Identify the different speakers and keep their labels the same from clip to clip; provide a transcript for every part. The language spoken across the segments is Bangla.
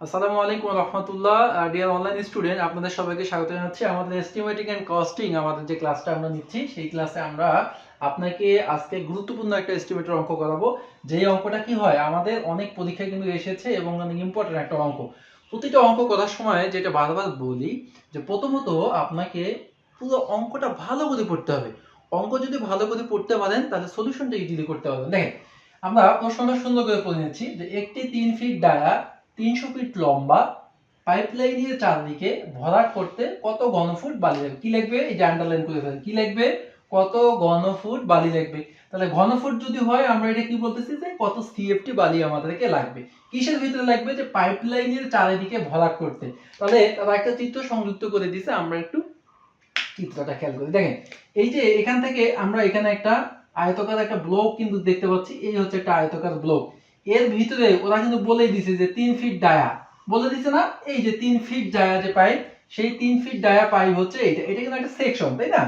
Speaker 1: আসসালামু আলাইকুম রহমতুল্লাহ। ডিয়ার অনলাইন স্টুডেন্ট আপনাদের সবাইকে স্বাগত জানাচ্ছি। আমাদের এস্টিমেটিং এন্ড কস্টিং আমাদের যে ক্লাসটা আমরা নিচ্ছি, সেই ক্লাসে আমরা আপনাকে আজকে গুরুত্বপূর্ণ একটা এস্টিমেটের অঙ্ক করাবো। যেই অঙ্কটা কি হয়, আমাদের অনেক পরীক্ষায় কিন্তু এসেছে এবং অনেক ইম্পর্টেন্ট একটা অঙ্ক। প্রতিটা অঙ্ক করার সময় যেটা বারবার বলি, যে প্রথমত আপনাকে পুরো অঙ্কটা ভালো করে পড়তে হবে। অঙ্ক যদি ভালো করে পড়তে পারেন, তাহলে সলিউশনটা ইজিলি করতে পারবেন। দেখেন, আমরা প্রশ্নটা সুন্দর করে পড়ে নিচ্ছি, যে একটি তিন ফিট ডায়া তিনশো ফিট লম্বা পাইপলাইনের চারদিকে ভরাট করতে কত ঘনফুট বালি লাগবে? কি লাগবে? এই যে আন্ডারলাইন করে ফেলেন। কি লাগবে? কত ঘনফুট বালি লাগবে? তাহলে ঘনফুট যদি হয়, আমরা এটা কি বলতেছি যে কত সিএফটি বালি আমাদেরকে লাগবে? কিসের ভিতরে লাগবে? যে পাইপলাইনের চারিদিকে ভরাট করতে। তাহলে তারা একটা চিত্র সংযুক্ত করে দিছে, আমরা একটু চিত্রটা খেয়াল করি। দেখেন, এই যে এখান থেকে আমরা এখানে একটা আয়তকার একটা ব্লক কিন্তু দেখতে পাচ্ছি। এই হচ্ছে একটা আয়তকার ব্লক। এর ভিতরে ওরা কিন্তু বলেই দিছে যে তিন ফিট ডায়া বলে দিছে না, এই যে তিন ফিট ডায়া যে পাইপ সেই তিন ফিট ডায়া পাইপ হচ্ছে এটা এটা কিন্তু একটা সেকশন তাই না?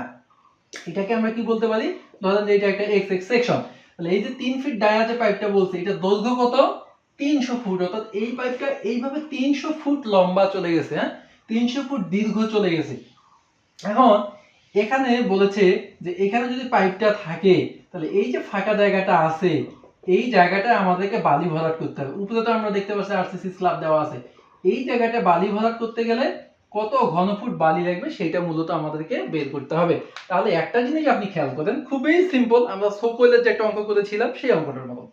Speaker 1: এটাকে আমরা কি বলতে পারি? ধরেন যে এটা একটা এক্স এক্স সেকশন তাহলে এই যে তিন ফিট ডায়া যে পাইপটা বলছে, এটা দৈর্ঘ্য কত? তিনশো ফুট। অর্থাৎ এই পাইপটা এইভাবে তিনশো ফুট লম্বা চলে গেছে হ্যাঁ? তিনশো ফুট দীর্ঘ চলে গেছে। এখন এখানে বলেছে যে এখানে যদি পাইপটা থাকে, তাহলে এই যে ফাঁকা জায়গাটা আছে এই জায়গাটা আমাদেরকে বালি ভরাট করতে হবে। উপরে তো আমরা দেখতে পাচ্ছি আরসিসি স্ল্যাব দেওয়া আছে। এই জায়গাটা বালি ভরাট করতে গেলে কত ঘনফুট বালি লাগবে সেটা মূলত আমাদেরকে বের করতে হবে। তাহলে একটা জিনিস আপনি খেয়াল করেন, খুবই সিম্পল আমরা সোকোয়েলের যে একটা অঙ্ক করেছিলাম সেই অঙ্কটার মতো।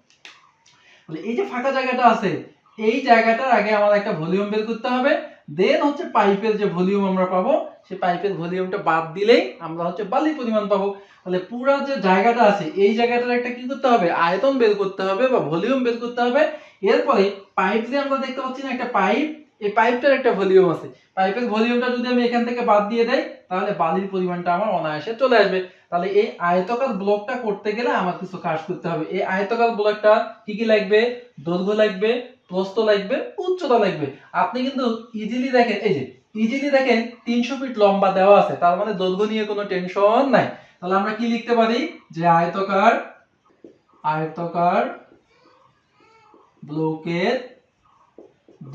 Speaker 1: এই যে ফাঁকা জায়গাটা আছে, এই জায়গাটার আগে আমাদের একটা ভলিউম বের করতে হবে। দেন হচ্ছে পাইপের যে ভলিউম আমরা পাবো, সেই পাইপের ভলিউমটা বাদ দিলেই আমরা হচ্ছে বালির পরিমাণ পাবো। তাহলে পুরা যে জায়গাটা আছে, এই জায়গাটার একটা কি করতে হবে? আয়তন বের করতে হবে বা ভলিউম বের করতে হবে। এরপরে পাইপ যে আমরা দেখতে পাচ্ছি না, একটা পাইপ, এই পাইপটার একটা ভলিউম আছে। পাইপের ভলিউমটা যদি আমি এখান থেকে বাদ দিয়ে দেই, তাহলে বালির পরিমাণটা আমার অনায়াসে চলে আসবে। তাহলে এই আয়তকার ব্লকটা করতে গেলে আমার কিছু কাজ করতে হবে। এই আয়তকার ব্লকটা কি কি লাগবে? দৈর্ঘ্য লাগবে, প্রস্থ লাগবে, উচ্চতা লাগবে। আপনি কিন্তু ইজিলি দেখেন, এই যে ইজিলি দেখেন, তিনশো ফিট লম্বা দেওয়া আছে, তার মানে দৈর্ঘ্য নিয়ে কোনো টেনশন নাই। তাহলে আমরা কি লিখতে পারি? যে আয়তকার আয়তকার ব্লকের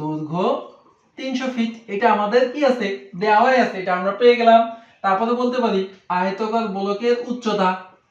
Speaker 1: দৈর্ঘ্য তিনশো ফিট এটা আমাদের কি আছে? দেওয়াই আছে, এটা আমরা পেয়ে গেলাম। তারপরে বলতে পারি আয়তকার ব্লকের উচ্চতা।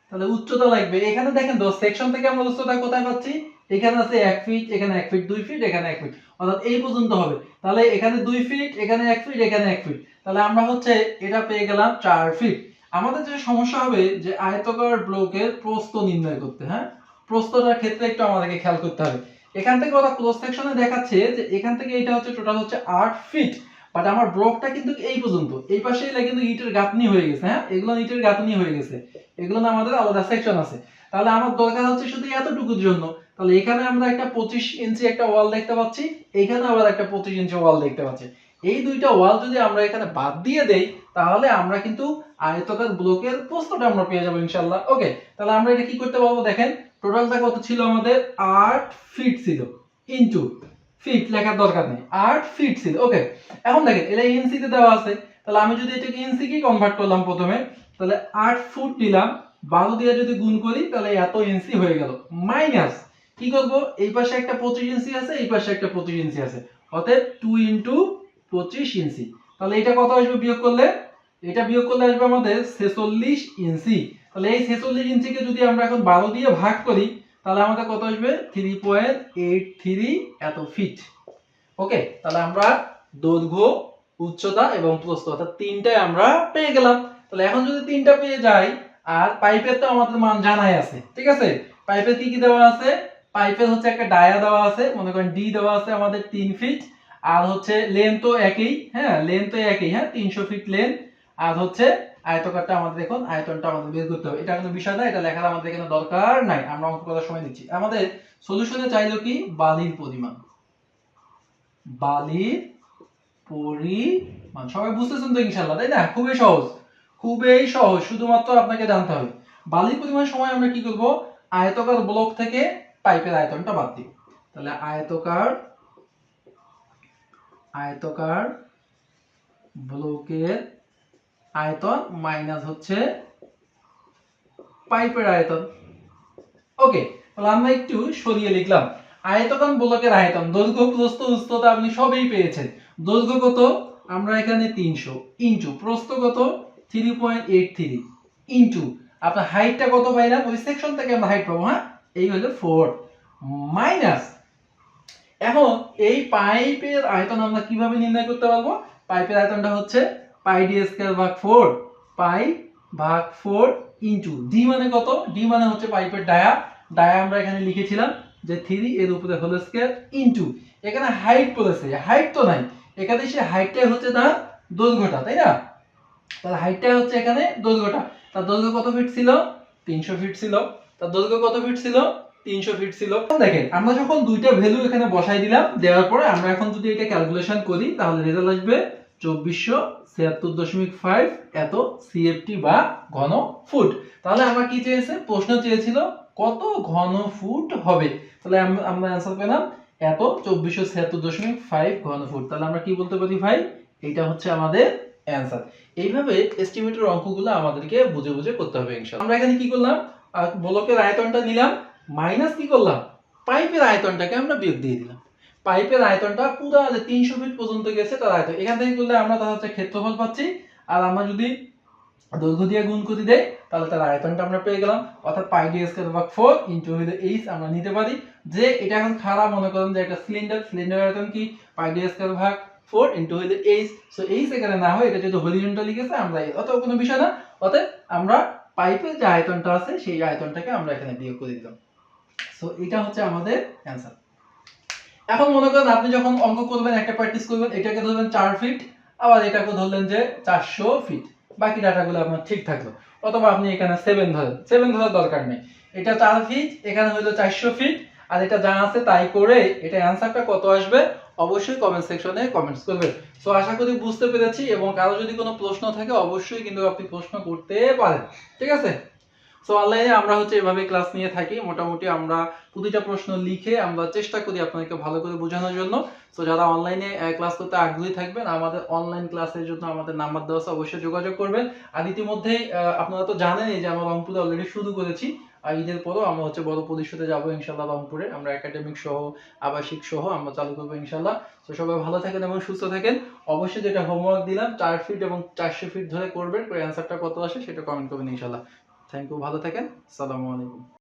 Speaker 1: তাহলে উচ্চতা লাগবে। এখানে দেখেন তো সেকশন থেকে আমরা উচ্চতা কোথায় পাচ্ছি? এখানে আছে এক ফিট এখানে এক ফিট দুই ফিট এখানে এক ফিট অর্থাৎ এই পর্যন্ত হবে। তাহলে এখানে দুই ফিট এখানে এক ফিট এখানে এক ফিট তাহলে আমরা হচ্ছে এটা পেয়ে গেলাম চার ফিট আমাদের যে সমস্যা হবে যে আয়তকার ব্লকের প্রস্থ নির্ণয় করতে হ্যাঁ? প্রস্থটার ক্ষেত্রে একটু আমাদেরকে খেয়াল করতে হবে। এখান থেকে ওরা ক্লোজ সেকশনে দেখাচ্ছে যে এখান থেকে এটা হচ্ছে টোটাল হচ্ছে আট ফিট বাট আমার ব্লকটা কিন্তু এই পর্যন্ত। এই পাশে এলে কিন্তু ইটের গাঁথনি হয়ে গেছে হ্যাঁ? এগুলো ইটের গাঁথনি হয়ে গেছে। এগুলো আমাদের আলাদা সেকশন আছে। তাহলে আমার দরকার হচ্ছে শুধু এতটুকুর জন্য। তাহলে এখানে আমরা একটা পঁচিশ ইঞ্চি একটা ওয়াল দেখতে পাচ্ছি, এখানে আবার একটা পঁচিশ ইঞ্চি ওয়াল দেখতে পাচ্ছি। এই দুইটা ওয়াল যদি আমরা এখানে বাদ দিয়ে দেই, তাহলে আমরা কিন্তু আয়তকার ব্লকের প্রস্তটা আমরা পেয়ে যাব ইনশাল্লাহ ওকে তাহলে আমরা এটা কি করতে পারব দেখেন? টোটালটা কত ছিল আমাদের? আট ফিট ছিল। ইনটু ফিট লেখার দরকার নেই। আট ফিট ছিল। ওকে এখন দেখেন এটা ইঞ্চিতে দেওয়া আছে। তাহলে আমি যদি এটাকে ইঞ্চি কি কনভার্ট করলাম প্রথমে? তাহলে আট ফুট নিলাম। বারো দিয়ে যদি গুণ করি, তাহলে এত ইঞ্চি হয়ে গেল। মাইনাস কি করব? এই পাশে একটা পঁচিশ ইঞ্চি আছে, এই পাশে একটা পঁচিশ ইঞ্চি আছে। অতএব টু ইন্টু পঁচিশ ইঞ্চি তাহলে এটা কত আসবে বিয়োগ করলে? এটা বিয়োগ করলে আসবে আমাদের ছেচল্লিশ ইঞ্চি তাহলে এই ছেচল্লিশ ইঞ্চিকে যদি আমরা এখন বারো দিয়ে ভাগ করি তাহলে আমাদের কত আসবে? থ্রি পয়েন্ট এইট থ্রি এত ফিট ওকে তাহলে আমরা দৈর্ঘ্য, উচ্চতা এবং প্রস্থ, অর্থাৎ তিনটাই আমরা পেয়ে গেলাম। তাহলে এখন যদি তিনটা পেয়ে যাই, আর পাইপের তো আমাদের মান জানাই আছে, ঠিক আছে? পাইপের কি কি দেওয়া আছে? পাইপের হচ্ছে একটা ডায়া দেওয়া আছে, মনে করেন ডি দেওয়া আছে আমাদের তিন ফিট আর হচ্ছে লেন তো একই হ্যাঁ? লেন তো একই হ্যাঁ? তিনশো ফিট লেন আর হচ্ছে আয়তকারটা আমাদের দেখুন, আয়তনটা আমাদের বের করতে হবে। এটা কোনো বিষয় না, এটা লেখার আমাদের এখানে দরকার নাই, আমরা অঙ্ক করার সময় দিচ্ছি। আমাদের সলিউশনে চাইলো কি? বালির পরিমাণ। বালির পরিমাণ। সবাই বুঝতেছেন তো ইনশাল্লাহ তাই না? খুবই সহজ। খুবই সহজ, শুধুমাত্র আপনাকে জানতে হবে। বালির পরিমাণ সময় আমরা কি করব? আয়তকার ব্লক থেকে পাইপের আয়তনটা বাদ দিব। তাহলে আয়তকার আয়তকার ব্লকের আয়তন মাইনাস হচ্ছে পাইপের আয়তন। ওকে, তাহলে আমরা একটু সরিয়ে লিখলাম। আয়তকান বলকের আয়তন, দৈর্ঘ্য, প্রস্থ, উচ্চতা আপনি সবই পেয়েছেন। দৈর্ঘ্য কত? আমরা এখানে তিনশো। ইন্টু প্রস্থ কত? Three point eight three. Into, আপনার হাইটটা কত পাইলাম? ওই সেকশন থেকে আমরা হাইট পাবো হ্যাঁ? এই হলো ফোর। মাইনাস, এখন এই পাইপের আয়তন আমরা কীভাবে নির্ণয় করতে পারব? পাইপের আয়তনটা হচ্ছে পাই ডি স্কয়ার ভাগ ফোর পাই ভাগ ফোর ইন্টু ডি মানে কত? ডি মানে হচ্ছে পাইপের ডায়া ডায়া আমরা এখানে লিখেছিলাম যে থ্রি এর উপরে হোল স্কয়ার ইন্টু এখানে হাইট বলেছে হাইট তো নাই। এখানে সে হাইটটাই হচ্ছে তার দৈর্ঘ্যটা, তাই না? তার হাইটটা হচ্ছে এখানে দৈর্ঘ্যটা। তার দৈর্ঘ্য কত ফিট ছিল? তিনশো ফিট ছিল। তার দৈর্ঘ্য কত ফিট ছিল? তিনশো ফিট ছিল। দেখেন, আমরা যখন দুইটা ভ্যালু এখানে বসাই দিলাম, দেওয়ার পরে আমরা এখন যদি এটা ক্যালকুলেশন করি, তাহলে রেজাল্ট আসবে চব্বিশশো ছিয়াত্তর দশমিক ফাইভ এত বা ঘন ফুট। তাহলে আমরা কি চেয়েছে? প্রশ্ন চেয়েছিল, কত ঘন ফুট হবে? তাহলে আমরা এত চব্বিশশো ছিয়াত্তর দশমিক ফাইভ ঘন ফুট। তাহলে আমরা কি বলতে পারি হচ্ছে আমাদের এইভাবে এস্টিমেটের অঙ্কগুলো আমাদেরকে বুঝে বুঝে করতে হবে আমরা এখানে কি করলাম? বলকের আয়তনটা নিলাম মাইনাস কি করলাম? পাইপের আয়তনটাকে আমরা বিয়োগ দিয়ে দিলাম। পাইপের আয়তনটা পুরো যে তিনশো ফিট পর্যন্ত গেছে তার আয়তন। এখান থেকে করলে আমরা তার হচ্ছে ক্ষেত্রফল পাচ্ছি। আর আমরা যদি দৈর্ঘ্য দিয়ে গুণ করে দেই, তাহলে তার আয়তনটা আমরা পেয়ে গেলাম। অর্থাৎ পাই ডি স্কয়ার ভাগ ফোর ইন্টু হইলে এইচ আমরা নিতে পারি। যে এটা এখন খারাপ মনে করেন যে একটা সিলিন্ডার সিলিন্ডার আয়তন কি? পাই ডি স্কয়ার ভাগ ফোর ইন্টু হইলে এইচ সো এইচ এখানে না হয়, এটা যেহেতু হরিজন্টালি গেছে, আমরা অত কোনো বিষয় না। অতএব আমরা পাইপের যে আয়তনটা আছে, সেই আয়তনটাকে আমরা এখানে বিয়োগ করে দিলাম। সো এটা হচ্ছে আমাদের অ্যান্সার এখন মনে করেন আপনি যখন অঙ্ক করবেন, একটা প্র্যাকটিস করবেন, এটাকে ধরবেন চার ফিট আবার এটাকে ধরলেন যে চারশো ফিট বাকি ডাটাগুলো আপনার ঠিক থাকল। অথবা আপনি এখানে সেভেন ধরেন। সেভেন ধরার দরকার নেই। এটা চার ফিট এখানে হলো চারশো ফিট আর এটা যা আছে তাই করে এটা অ্যান্সারটা কত আসবে? অবশ্যই কমেন্ট সেকশনে কমেন্টস করবেন সো আশা করি বুঝতে পেরেছি, এবং কারও যদি কোনো প্রশ্ন থাকে, অবশ্যই কিন্তু আপনি প্রশ্ন করতে পারেন। ঠিক আছে? সো অনলাইনে আমরা হচ্ছে এভাবে ক্লাস নিয়ে থাকি। মোটামুটি আমরা প্রতিটা প্রশ্ন লিখে আমরা চেষ্টা করি আপনাদেরকে ভালো করে বোঝানোর জন্য। সো যারা অনলাইনে ক্লাস করতে আগ্রহী থাকবেন, আমাদের অনলাইন ক্লাসের জন্য আমাদের নাম্বার দেওয়া আছে, অবশ্যই যোগাযোগ করবেন। আর ইতিমধ্যেই আপনারা তো জানেনই যে আমরা রংপুরে অলরেডি শুরু করেছি। আর ঈদের পরও আমরা হচ্ছে বড় পরিষদে যাব ইনশাল্লাহ রংপুরে। আমরা একাডেমিক সহ, আবাসিক সহ আমরা চালু করব ইনশাল্লাহ তো সবাই ভালো থাকেন এবং সুস্থ থাকেন। অবশ্যই যেটা হোমওয়ার্ক দিলাম, চার ফিট এবং চারশো ফিট ধরে করবেন, করে অ্যান্সারটা কত আসে সেটা কমেন্ট করবেন ইনশাল্লাহ থ্যাংক ইউ ভালো থাকেন সালামু আলাইকুম।